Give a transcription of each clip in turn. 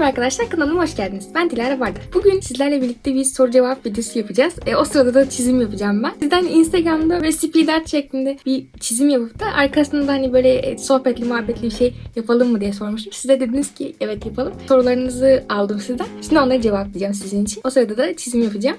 Merhaba arkadaşlar kanalıma hoş geldiniz. Ben Dilara Bardak. Bugün sizlerle birlikte bir soru cevap videosu yapacağız. E, o sırada da çizim yapacağım ben. Sizden Instagram'da böyle speed şeklinde bir çizim yapıp da arkasında da hani böyle e, sohbetli muhabbetli bir şey yapalım mı diye sormuştum. Siz de dediniz ki evet yapalım. Sorularınızı aldım sizden. Şimdi onları cevaplayacağım sizin için. O sırada da çizim yapacağım.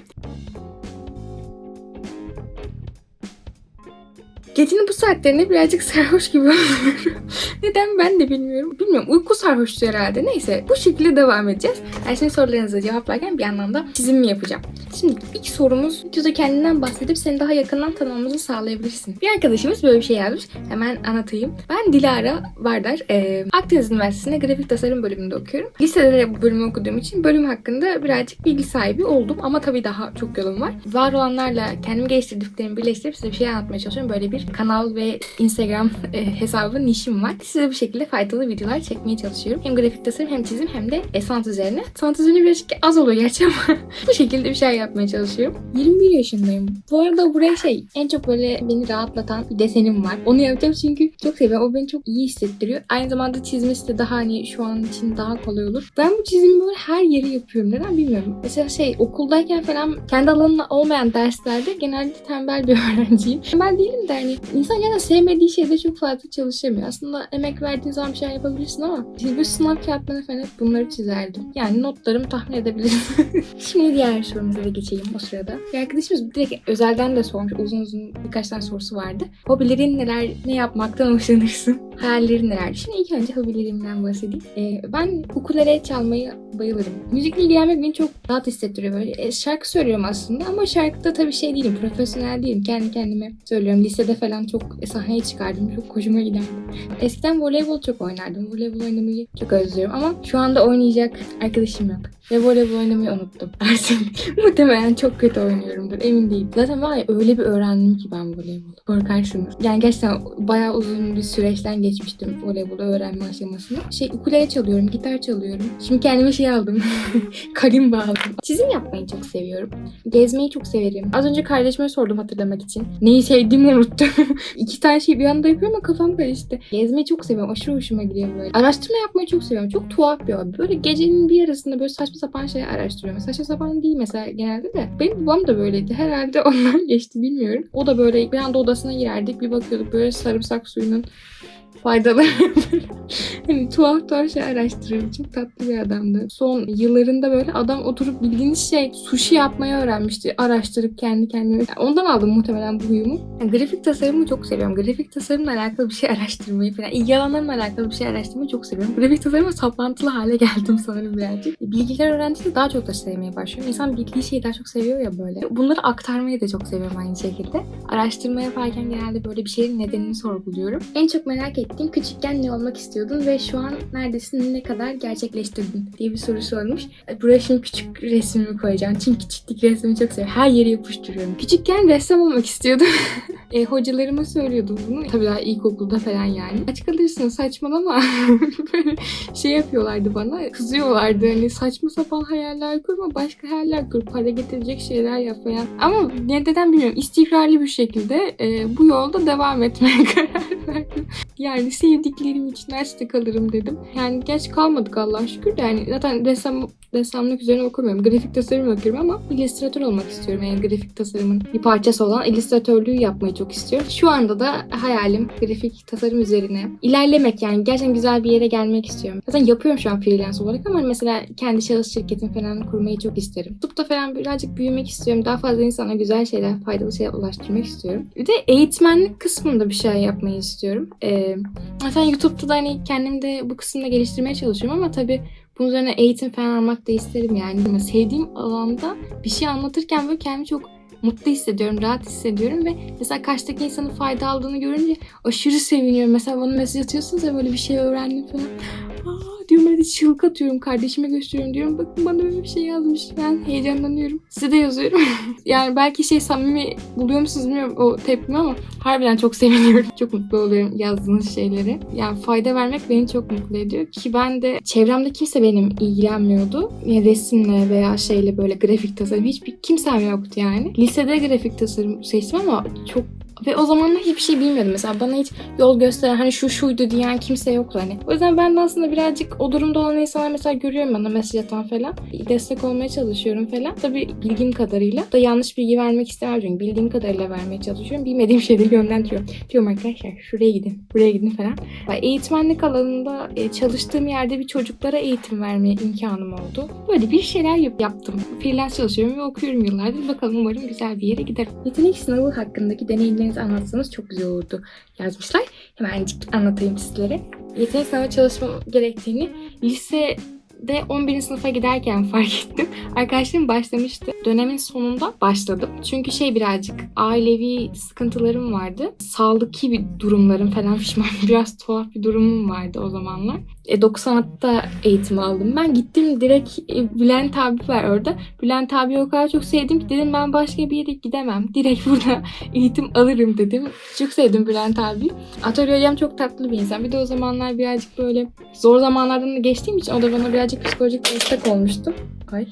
Gecenin bu saatlerinde birazcık sarhoş gibi oluyorum. Neden ben de bilmiyorum. Bilmiyorum uyku sarhoştu herhalde. Neyse bu şekilde devam edeceğiz. Ben şimdi sorularınızı cevaplarken bir yandan da çizim mi yapacağım. Şimdi ilk sorumuz videoda kendinden bahsedip seni daha yakından tanımamızı sağlayabilirsin. Bir arkadaşımız böyle bir şey yazmış. Hemen anlatayım. Ben Dilara Vardar. Ee, Akdeniz Üniversitesi'nde grafik tasarım bölümünde okuyorum. Lisede de bu bölümü okuduğum için bölüm hakkında birazcık bilgi sahibi oldum. Ama tabii daha çok yolum var. Var olanlarla kendimi geliştirdiklerimi birleştirip size bir şey anlatmaya çalışıyorum. Böyle bir kanal ve Instagram e, hesabı nişim var. Size bu şekilde faydalı videolar çekmeye çalışıyorum. Hem grafik tasarım hem çizim hem de e, sanat üzerine. Sanat üzerine birazcık az oluyor gerçi ama bu şekilde bir şey yapmaya çalışıyorum. 21 yaşındayım. Bu arada buraya şey en çok böyle beni rahatlatan bir desenim var. Onu yapacağım çünkü çok seviyorum. O beni çok iyi hissettiriyor. Aynı zamanda çizmesi de daha hani şu an için daha kolay olur. Ben bu çizimi böyle her yere yapıyorum. Neden bilmiyorum. Mesela şey okuldayken falan kendi alanında olmayan derslerde genelde tembel bir öğrenciyim. Tembel değilim de hani insan ya sevmediği şeyde çok fazla çalışamıyor. Aslında emek verdiğin zaman bir şey yapabilirsin ama bu sınav kağıtlarına falan hep bunları çizerdim. Yani notlarımı tahmin edebilirsiniz. Şimdi diğer sorumuza da geçelim o sırada. Bir arkadaşımız direkt özelden de sormuş. Uzun uzun birkaç tane sorusu vardı. Hobilerin neler, ne yapmaktan hoşlanırsın? Hayallerin neler? Şimdi ilk önce hobilerimden bahsedeyim. Ee, ben ukulele çalmayı bayılırım. Müzikle ilgilenmek beni çok rahat hissettiriyor böyle. E, şarkı söylüyorum aslında ama şarkıda tabii şey değilim, profesyonel değilim. Kendi kendime söylüyorum. Lisede falan çok e, sahneye çıkardım. Çok hoşuma giderdi. Eskiden voleybol çok oynardım. Voleybol oynamayı çok özlüyorum ama şu anda oynayacak arkadaşım yok. Ve voleybol oynamayı unuttum. Artık muhtemelen çok kötü oynuyorumdur. Emin değilim. Zaten var ya öyle bir öğrendim ki ben voleybolu. Korkarsınız. Yani gerçekten bayağı uzun bir süreçten geçmiştim voleybolu öğrenme aşamasını. Şey ukulele çalıyorum, gitar çalıyorum. Şimdi kendime şey aldım. Kalimba aldım. Çizim yapmayı çok seviyorum. Gezmeyi çok severim. Az önce kardeşime sordum hatırlamak için. Neyi sevdiğimi unuttum. İki tane şey bir anda yapıyorum ama kafam karıştı. Gezmeyi çok seviyorum. Aşırı hoşuma gidiyor böyle. Araştırma yapmayı çok seviyorum. Çok tuhaf bir hobi. Böyle gecenin bir yarısında böyle saçma sapan şeyler araştırıyorum. Saçma sapan değil mesela genelde de. Benim babam da böyleydi. Herhalde ondan geçti bilmiyorum. O da böyle bir anda odasına girerdik. Bir bakıyorduk böyle sarımsak suyunun faydaları hani tuhaf tuhaf şey araştırıyorum. Çok tatlı bir adamdı. Son yıllarında böyle adam oturup bildiğiniz şey sushi yapmayı öğrenmişti. Araştırıp kendi kendine. Yani ondan aldım muhtemelen bu huyumu. Yani grafik tasarımı çok seviyorum. Grafik tasarımla alakalı bir şey araştırmayı falan. İlgi alakalı bir şey araştırmayı çok seviyorum. Grafik tasarıma saplantılı hale geldim sanırım birazcık. Bilgiler öğrendikçe daha çok da sevmeye başlıyorum. İnsan bildiği şeyi daha çok seviyor ya böyle. Bunları aktarmayı da çok seviyorum aynı şekilde. Araştırma yaparken genelde böyle bir şeyin nedenini sorguluyorum. En çok merak ettiğim küçükken ne olmak istiyordun ve şu an neredesin ne kadar gerçekleştirdin diye bir soru sormuş. Buraya şimdi küçük resmimi koyacağım. Çünkü küçüklük resmini çok seviyorum. Her yere yapıştırıyorum. Küçükken ressam olmak istiyordum. e, hocalarıma söylüyordum bunu. Tabii daha ilkokulda falan yani. Aç kalırsın saçmalama. Böyle şey yapıyorlardı bana. Kızıyorlardı. Hani saçma sapan hayaller kurma. Başka hayaller kur. Para getirecek şeyler yap falan. Ama neden bilmiyorum. İstikrarlı bir şekilde e, bu yolda devam etmeye karar verdim. Yani sevdiklerim için derste kalırım dedim. Yani geç kalmadık Allah'a şükür de yani zaten ressam ressamlık üzerine okumuyorum. Grafik tasarım okuyorum ama illüstratör olmak istiyorum. Yani grafik tasarımın bir parçası olan illüstratörlüğü yapmayı çok istiyorum. Şu anda da hayalim grafik tasarım üzerine ilerlemek yani gerçekten güzel bir yere gelmek istiyorum. Zaten yapıyorum şu an freelance olarak ama mesela kendi şahıs şirketim falan kurmayı çok isterim. YouTube'da falan birazcık büyümek istiyorum. Daha fazla insana güzel şeyler, faydalı şeyler ulaştırmak istiyorum. Bir de eğitmenlik kısmında bir şey yapmayı istiyorum. Ee, zaten YouTube'da da hani kendim de bu kısımda geliştirmeye çalışıyorum ama tabii bunun üzerine eğitim falan almak da isterim yani. Sevdiğim alanda bir şey anlatırken böyle kendimi çok mutlu hissediyorum, rahat hissediyorum ve mesela karşıdaki insanın fayda aldığını görünce aşırı seviniyorum. Mesela bana mesaj atıyorsunuz ya böyle bir şey öğrendim falan. Diyorum böyle çığlık atıyorum kardeşime gösteriyorum diyorum. Bakın bana böyle bir şey yazmış. Ben heyecanlanıyorum. Size de yazıyorum. Yani belki şey samimi buluyor musunuz bilmiyorum o tepkimi ama harbiden çok seviniyorum. Çok mutlu oluyorum yazdığınız şeyleri. Yani fayda vermek beni çok mutlu ediyor. Ki ben de çevremde kimse benim ilgilenmiyordu. Yani resimle veya şeyle böyle grafik tasarım hiçbir kimsem yoktu yani. Lisede grafik tasarım seçtim ama çok Ve o zamanlar hiçbir şey bilmiyordum. Mesela bana hiç yol gösteren hani şu şuydu diyen kimse yoktu hani. O yüzden ben de aslında birazcık o durumda olan insanlar mesela görüyorum bana mesaj atan falan. Destek olmaya çalışıyorum falan. Tabii bildiğim kadarıyla da yanlış bilgi vermek istemem çünkü bildiğim kadarıyla vermeye çalışıyorum. Bilmediğim şeyleri yönlendiriyorum. Diyorum arkadaşlar şuraya gidin, buraya gidin falan. Eğitmenlik alanında e, çalıştığım yerde bir çocuklara eğitim vermeye imkanım oldu. Böyle bir şeyler yap- yaptım. Freelance çalışıyorum ve okuyorum yıllardır. Bakalım umarım güzel bir yere giderim. Yetenek sınavı hakkındaki deneyimlerinizi anlatsanız çok güzel olurdu yazmışlar. Hemencik anlatayım sizlere. Yetenek sınavı çalışmam gerektiğini lise de 11. sınıfa giderken fark ettim. Arkadaşlarım başlamıştı. Dönemin sonunda başladım. Çünkü şey birazcık ailevi sıkıntılarım vardı. Sağlıklı bir durumlarım falan pişman. Biraz tuhaf bir durumum vardı o zamanlar. E, 90'da eğitim aldım. Ben gittim direkt e, Bülent abi var orada. Bülent abi o kadar çok sevdim ki dedim ben başka bir yere gidemem. Direkt burada eğitim alırım dedim. Çok sevdim Bülent abi. Atölye hocam çok tatlı bir insan. Bir de o zamanlar birazcık böyle zor zamanlardan da geçtiğim için o da bana birazcık psikolojik destek olmuştu. Ay.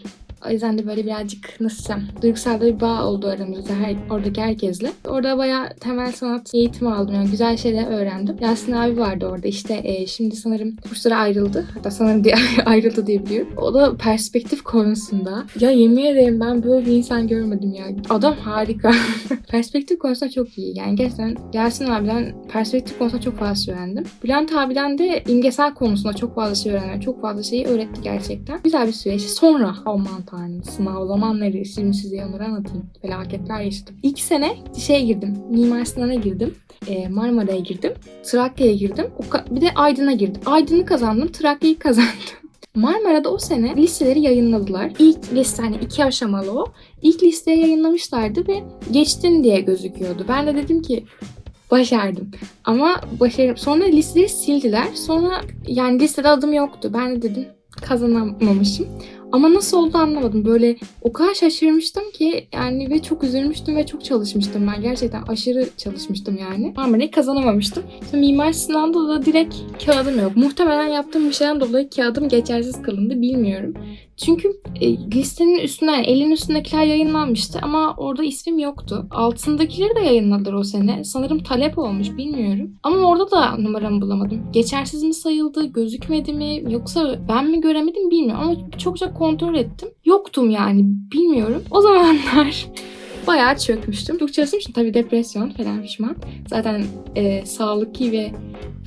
O yüzden de böyle birazcık nasıl duygusal da bir bağ oldu aramızda her, oradaki herkesle. Orada bayağı temel sanat eğitimi aldım. Yani güzel şeyler öğrendim. Yasin abi vardı orada işte e, şimdi sanırım kurslara ayrıldı. Hatta sanırım diye ayrıldı diye biliyorum. O da perspektif konusunda. Ya yemin ederim ben böyle bir insan görmedim ya. Adam harika. perspektif konusunda çok iyi. Yani gerçekten Yasin abiden perspektif konusunda çok fazla şey öğrendim. Bülent abiden de imgesel konusunda çok fazla şey öğrendim. Çok fazla şeyi öğretti gerçekten. Güzel bir süreç. Sonra aman tanrım sınav zamanları şimdi size onları anlatayım. Felaketler yaşadım. İlk sene şeye girdim. Mimar Sinan'a girdim. Ee, Marmara'ya girdim. Trakya'ya girdim. Bir de Aydın'a girdim. Aydın'ı kazandım. Trakya'yı kazandım. Marmara'da o sene listeleri yayınladılar. İlk liste hani iki aşamalı o. İlk listeye yayınlamışlardı ve geçtin diye gözüküyordu. Ben de dedim ki başardım. Ama başarım. Sonra listeleri sildiler. Sonra yani listede adım yoktu. Ben de dedim kazanamamışım. Ama nasıl oldu anlamadım. Böyle o kadar şaşırmıştım ki yani ve çok üzülmüştüm ve çok çalışmıştım ben. Gerçekten aşırı çalışmıştım yani. Marmara'yı kazanamamıştım. Sonra mimar sınavında da direkt kağıdım yok. Muhtemelen yaptığım bir şeyden dolayı kağıdım geçersiz kılındı bilmiyorum. Çünkü e, listenin üstüne, yani elin üstündekiler yayınlanmıştı ama orada ismim yoktu. Altındakileri de yayınladılar o sene. Sanırım talep olmuş bilmiyorum. Ama orada da numaramı bulamadım. Geçersiz mi sayıldı, gözükmedi mi yoksa ben mi göremedim bilmiyorum ama çokça kontrol ettim. Yoktum yani bilmiyorum. O zamanlar bayağı çökmüştüm. Çok çalışmıştım tabii depresyon falan pişman. Zaten e, sağlıklı ve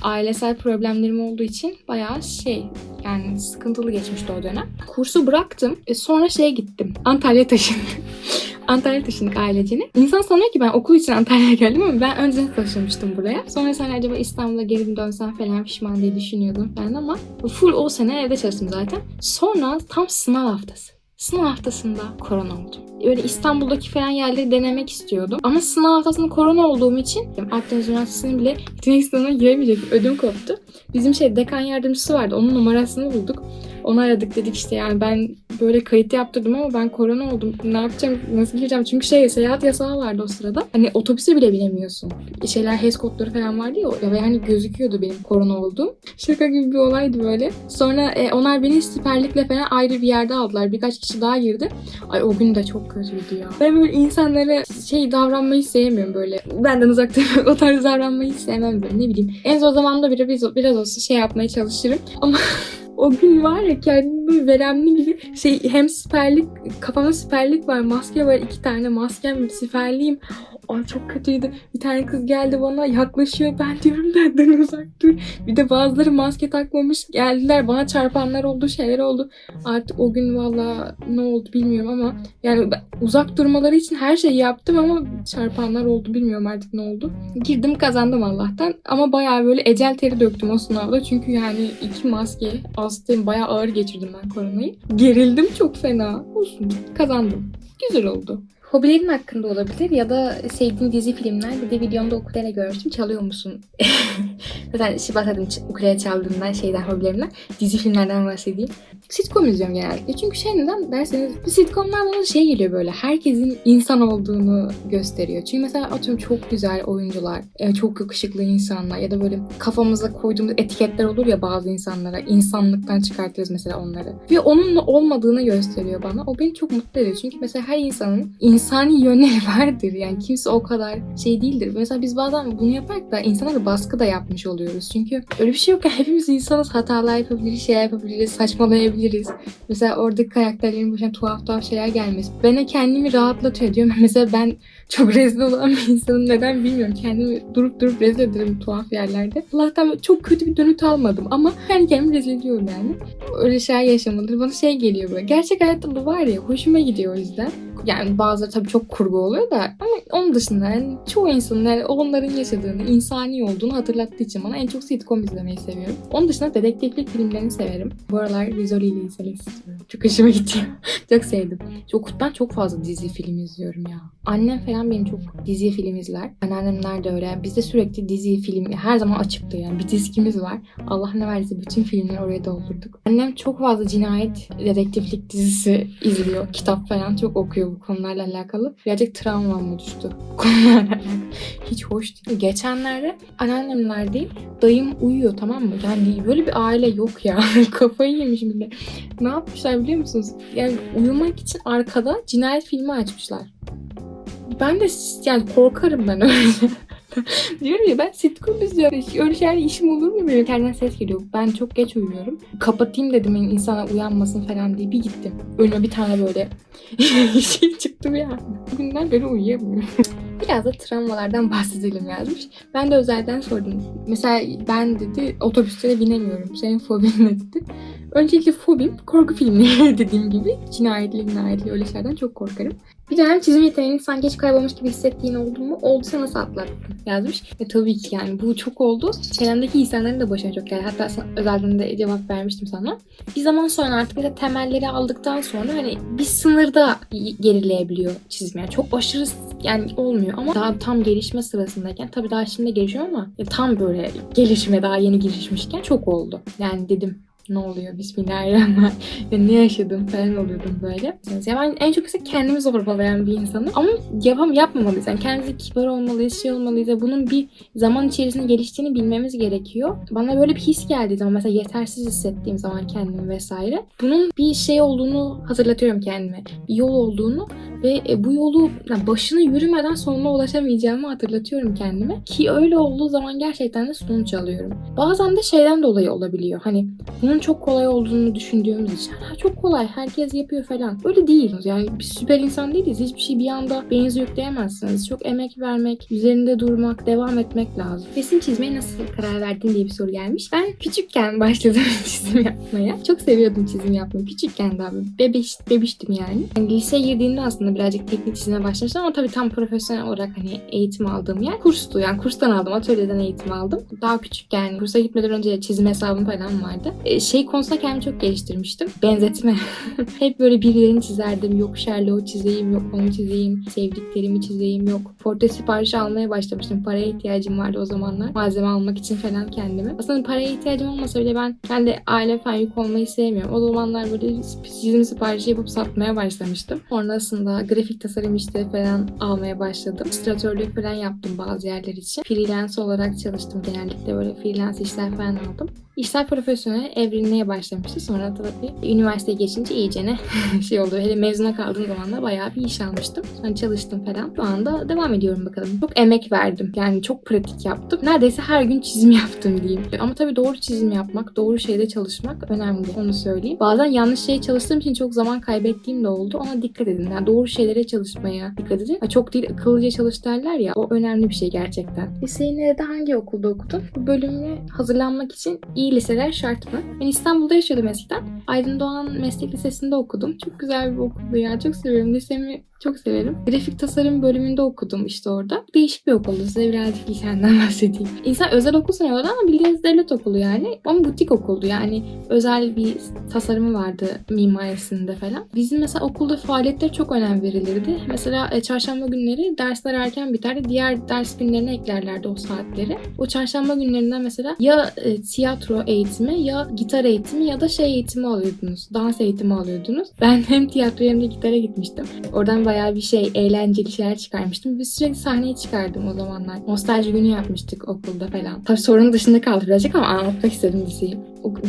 ailesel problemlerim olduğu için bayağı şey yani sıkıntılı geçmişti o dönem. Kursu bıraktım. E, sonra şeye gittim. Antalya taşındım. Antalya taşındık ailecene. İnsan sanıyor ki ben okul için Antalya'ya geldim ama ben önceden taşınmıştım buraya. Sonra sen acaba İstanbul'a geri mi dönsem falan pişman diye düşünüyordum falan ama full o sene evde çalıştım zaten. Sonra tam sınav haftası. Sınav haftasında korona oldu. Öyle İstanbul'daki falan yerleri denemek istiyordum. Ama sınav haftasında korona olduğum için Akdeniz Üniversitesi'nin bile yetenek sınavına giremeyecek ödüm koptu. Bizim şey dekan yardımcısı vardı. Onun numarasını bulduk. Onu aradık dedik işte yani ben böyle kayıt yaptırdım ama ben korona oldum. Ne yapacağım? Nasıl gireceğim? Çünkü şey seyahat yasağı vardı o sırada. Hani otobüse bile binemiyorsun. Şeyler HES kodları falan vardı ya. Ve hani gözüküyordu benim korona olduğum. Şaka gibi bir olaydı böyle. Sonra e, onlar beni siperlikle falan ayrı bir yerde aldılar. Birkaç kişi daha girdi. Ay o gün de çok kötüydü ya. Ben böyle insanlara şey davranmayı sevmiyorum böyle. Benden uzak durmak, o tarz davranmayı sevmem böyle ne bileyim. En zor zamanda bile biraz, biraz olsa şey yapmaya çalışırım. Ama o gün var ya kendimi böyle veremli gibi şey hem siperlik kafama siperlik var maske var iki tane maskem siperliyim Ay çok kötüydü. Bir tane kız geldi bana yaklaşıyor. Ben diyorum benden uzak dur. Bir de bazıları maske takmamış. Geldiler bana çarpanlar oldu şeyler oldu. Artık o gün valla ne oldu bilmiyorum ama yani uzak durmaları için her şeyi yaptım ama çarpanlar oldu bilmiyorum artık ne oldu. Girdim kazandım Allah'tan ama bayağı böyle ecel teri döktüm o sınavda. Çünkü yani iki maske hastayım bayağı ağır geçirdim ben koronayı. Gerildim çok fena. Olsun kazandım. Güzel oldu. Hobilerin hakkında olabilir ya da sevdiğin dizi filmler. Bir de videomda ukulele görmüştüm. Çalıyor musun? Zaten işte bahsettim ukulele çaldığımdan şeyden hobilerimden. Dizi filmlerden bahsedeyim. Sitcom izliyorum genellikle. Çünkü şey neden derseniz bu sitcomlar bana şey geliyor böyle. Herkesin insan olduğunu gösteriyor. Çünkü mesela atıyorum çok güzel oyuncular, e, çok yakışıklı insanlar ya da böyle kafamıza koyduğumuz etiketler olur ya bazı insanlara. insanlıktan çıkartırız mesela onları. Ve onun olmadığını gösteriyor bana. O beni çok mutlu ediyor. Çünkü mesela her insanın insan insani yönleri vardır. Yani kimse o kadar şey değildir. Mesela biz bazen bunu yaparak da insanlara baskı da yapmış oluyoruz. Çünkü öyle bir şey yok. Yani hepimiz insanız. Hatalar yapabiliriz, şey yapabiliriz, saçmalayabiliriz. Mesela oradaki karakterlerin başına tuhaf tuhaf şeyler gelmesi. Bana kendimi rahatlatıyor diyorum. Mesela ben çok rezil olan bir insanım. Neden bilmiyorum. Kendimi durup durup rezil ederim tuhaf yerlerde. Allah'tan çok kötü bir dönüt almadım ama kendi kendimi rezil ediyorum yani. Öyle şeyler yaşamadır. Bana şey geliyor böyle. Gerçek hayatta bu var ya hoşuma gidiyor o yüzden. Yani bazıları tabii çok kurgu oluyor da ama onun dışında yani çoğu insanın yani onların yaşadığını, insani olduğunu hatırlattığı için bana en çok sitcom izlemeyi seviyorum. Onun dışında dedektiflik filmlerini severim. Bu aralar Rizoli ile izlemek istiyorum. Çok hoşuma gidiyor. çok sevdim. Çok, ben çok fazla dizi film izliyorum ya. Annem falan benim çok dizi film izler. Anneannemler de öyle. Bizde sürekli dizi film her zaman açıktı yani. Bir dizkimiz var. Allah ne verdiyse bütün filmleri oraya doldurduk. Annem çok fazla cinayet, dedektiflik dizisi izliyor. Kitap falan çok okuyor bu konularla alakalı. Birazcık travmam bu konularla alakalı. Hiç hoş değil. Geçenlerde anneannemlerdeyim. Dayım uyuyor tamam mı? Yani böyle bir aile yok ya. Kafayı yemiş bile. Ne yapmışlar biliyor musunuz? Yani uyumak için arkada cinayet filmi açmışlar. Ben de yani korkarım ben öyle. Diyorum ya ben sitcom izliyorum. Öyle şeyler işim olur mu benim? İçeriden ses geliyor. Ben çok geç uyuyorum. Kapatayım dedim yani insana uyanmasın falan diye bir gittim. Önüme bir tane böyle şey çıktı ya. Bugünden beri uyuyamıyorum. Biraz da travmalardan bahsedelim yazmış. Ben de özelden sordum. Mesela ben dedi otobüslere binemiyorum. Senin fobin ne dedi. Öncelikle fobim korku filmleri dediğim gibi. Cinayetli, cinayetli öyle şeylerden çok korkarım. Bir dönem çizim yeteneğini sanki hiç kaybolmuş gibi hissettiğin oldu mu? Olduysa nasıl atlattın? Yazmış. E tabii ki yani bu çok oldu. Çevremdeki insanların da başına çok geldi. Hatta özelden de cevap vermiştim sana. Bir zaman sonra artık mesela temelleri aldıktan sonra hani bir sınırda gerileyebiliyor çizim. Yani çok aşırı yani olmuyor ama daha tam gelişme sırasındayken tabii daha şimdi gelişiyor ama ya tam böyle gelişime daha yeni girişmişken çok oldu. Yani dedim ne oluyor bismillahirrahmanirrahim ya ne yaşadım falan oluyordum böyle. Ya ben en çok ise kendimi zorbalayan bir insanım ama yapam yapmamalıyız. Yani kendimize kibar olmalıyız, şey olmalıyız. Ya bunun bir zaman içerisinde geliştiğini bilmemiz gerekiyor. Bana böyle bir his geldiği zaman mesela yetersiz hissettiğim zaman kendimi vesaire. Bunun bir şey olduğunu hatırlatıyorum kendime. Bir yol olduğunu ve e, bu yolu yani başını yürümeden sonuna ulaşamayacağımı hatırlatıyorum kendime. Ki öyle olduğu zaman gerçekten de sonuç alıyorum. Bazen de şeyden dolayı olabiliyor. Hani bunun çok kolay olduğunu düşündüğümüz için. Ha, çok kolay herkes yapıyor falan. Öyle değil. Yani biz süper insan değiliz. Hiçbir şey bir anda beyninize yükleyemezsiniz. Çok emek vermek, üzerinde durmak, devam etmek lazım. Resim çizmeye nasıl karar verdin diye bir soru gelmiş. Ben küçükken başladım çizim yapmaya. Çok seviyordum çizim yapmayı. Küçükken daha bebeş, bebiştim yani. yani. Liseye girdiğimde aslında birazcık teknik çizime başlamıştım ama tabii tam profesyonel olarak hani eğitim aldığım yer kurstu. Yani kurstan aldım, atölyeden eğitim aldım. Daha küçükken kursa gitmeden önce çizim hesabım falan vardı. E, şey konusunda kendimi çok geliştirmiştim. Benzetme. Hep böyle birilerini çizerdim. Yok Sherlock'u çizeyim, yok onu çizeyim, sevdiklerimi çizeyim, yok portre siparişi almaya başlamıştım. Paraya ihtiyacım vardı o zamanlar. Malzeme almak için falan kendime. Aslında paraya ihtiyacım olmasa bile ben kendi aile falan yük olmayı sevmiyorum. O zamanlar böyle çizim siparişi yapıp satmaya başlamıştım. Sonrasında grafik tasarım işleri falan almaya başladım. İllüstratörlük falan yaptım bazı yerler için. Freelance olarak çalıştım genellikle böyle freelance işler falan aldım. İşler profesyonel evrilmeye başlamıştı. Sonra tabii üniversiteye geçince iyice ne şey oldu. Hele mezuna kaldığım zaman da bayağı bir iş almıştım. Sonra çalıştım falan. Şu anda devam ediyorum bakalım. Çok emek verdim. Yani çok pratik yaptım. Neredeyse her gün çizim yaptım diyeyim. Ama tabii doğru çizim yapmak, doğru şeyde çalışmak önemli. Onu söyleyeyim. Bazen yanlış şeye çalıştığım için çok zaman kaybettiğim de oldu. Ona dikkat edin. Yani doğru şeylere çalışmaya dikkat edin. Çok değil akıllıca çalış derler ya. O önemli bir şey gerçekten. Liseyi nerede hangi okulda okudun? Bu bölümü hazırlanmak için iyi liseler şart mı? Ben İstanbul'da yaşıyordum eskiden. Aydın Doğan Meslek Lisesi'nde okudum. Çok güzel bir okuldu ya. Çok seviyorum. Lisemi çok severim. Grafik tasarım bölümünde okudum işte orada. Değişik bir okuldu. Size birazcık hikayemden bahsedeyim. İnsan özel okul sanıyordu ama bildiğiniz devlet okulu yani. Ama butik okuldu yani. Özel bir tasarımı vardı mimarisinde falan. Bizim mesela okulda faaliyetlere çok önem verilirdi. Mesela e, çarşamba günleri dersler erken biterdi. Diğer ders günlerine eklerlerdi o saatleri. O çarşamba günlerinden mesela ya e, tiyatro eğitimi ya gitar eğitimi ya da şey eğitimi alıyordunuz. Dans eğitimi alıyordunuz. Ben hem tiyatro hem de gitara gitmiştim. Oradan bayağı bir şey eğlenceli şeyler çıkarmıştım. Bir sürekli sahneye çıkardım o zamanlar. Nostalji günü yapmıştık okulda falan. Tabii sorunun dışında kaldı birazcık ama anlatmak istedim liseyi.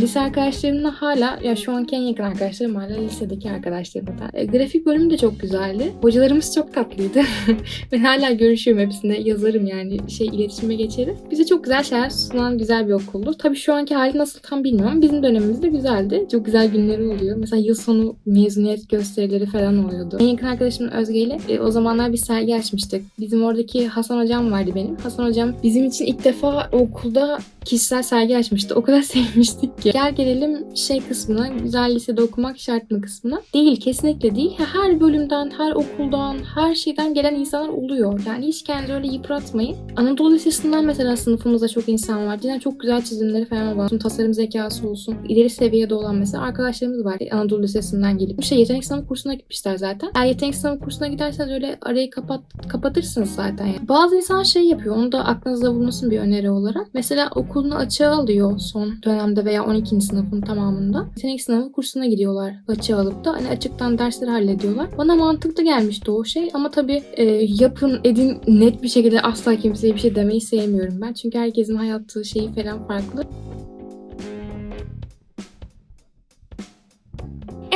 Lise arkadaşlarımla hala ya şu anki en yakın arkadaşlarım hala lisedeki arkadaşlarım da. E, grafik bölümü de çok güzeldi. Hocalarımız çok tatlıydı. ben hala görüşüyorum hepsine yazarım yani şey iletişime geçeriz. Bize çok güzel şeyler sunan güzel bir okuldu. Tabii şu anki hali nasıl tam bilmiyorum. Bizim dönemimizde güzeldi. Çok güzel günleri oluyor. Mesela yıl sonu mezuniyet gösterileri falan oluyordu. En yakın arkadaşım Özge ile e, o zamanlar bir sergi açmıştık. Bizim oradaki Hasan hocam vardı benim. Hasan hocam bizim için ilk defa okulda kişisel sergi açmıştı. O kadar sevmiştik ki. Gel gelelim şey kısmına, güzel lisede okumak şart mı kısmına. Değil, kesinlikle değil. Her bölümden, her okuldan, her şeyden gelen insanlar oluyor. Yani hiç kendinizi öyle yıpratmayın. Anadolu Lisesi'nden mesela sınıfımızda çok insan var. Cidden çok güzel çizimleri falan var. Tasarım zekası olsun. İleri seviyede olan mesela arkadaşlarımız var. Anadolu Lisesi'nden gelip. İşte yetenek sınavı kursuna gitmişler zaten. Eğer yetenek sınavı kursuna giderseniz öyle arayı kapat, kapatırsınız zaten. Yani. Bazı insan şey yapıyor. Onu da aklınızda bulunsun bir öneri olarak. Mesela okulunu açığa alıyor son dönemde veya 12. sınıfın tamamında. Yetenek sınavı kursuna gidiyorlar açığa alıp da hani açıktan dersleri hallediyorlar. Bana mantıklı gelmişti o şey ama tabii e, yapın edin net bir şekilde asla kimseye bir şey demeyi sevmiyorum ben. Çünkü herkesin hayatı şeyi falan farklı.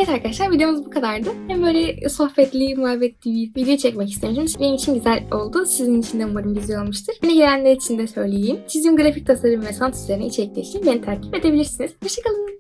Evet arkadaşlar videomuz bu kadardı. Hem böyle sohbetli, muhabbetli bir video çekmek istemiştim. Benim için güzel oldu. Sizin için de umarım güzel olmuştur. Beni gelenler için de söyleyeyim. Çizim, grafik tasarım ve sanat üzerine içerikler beni takip edebilirsiniz. Hoşçakalın.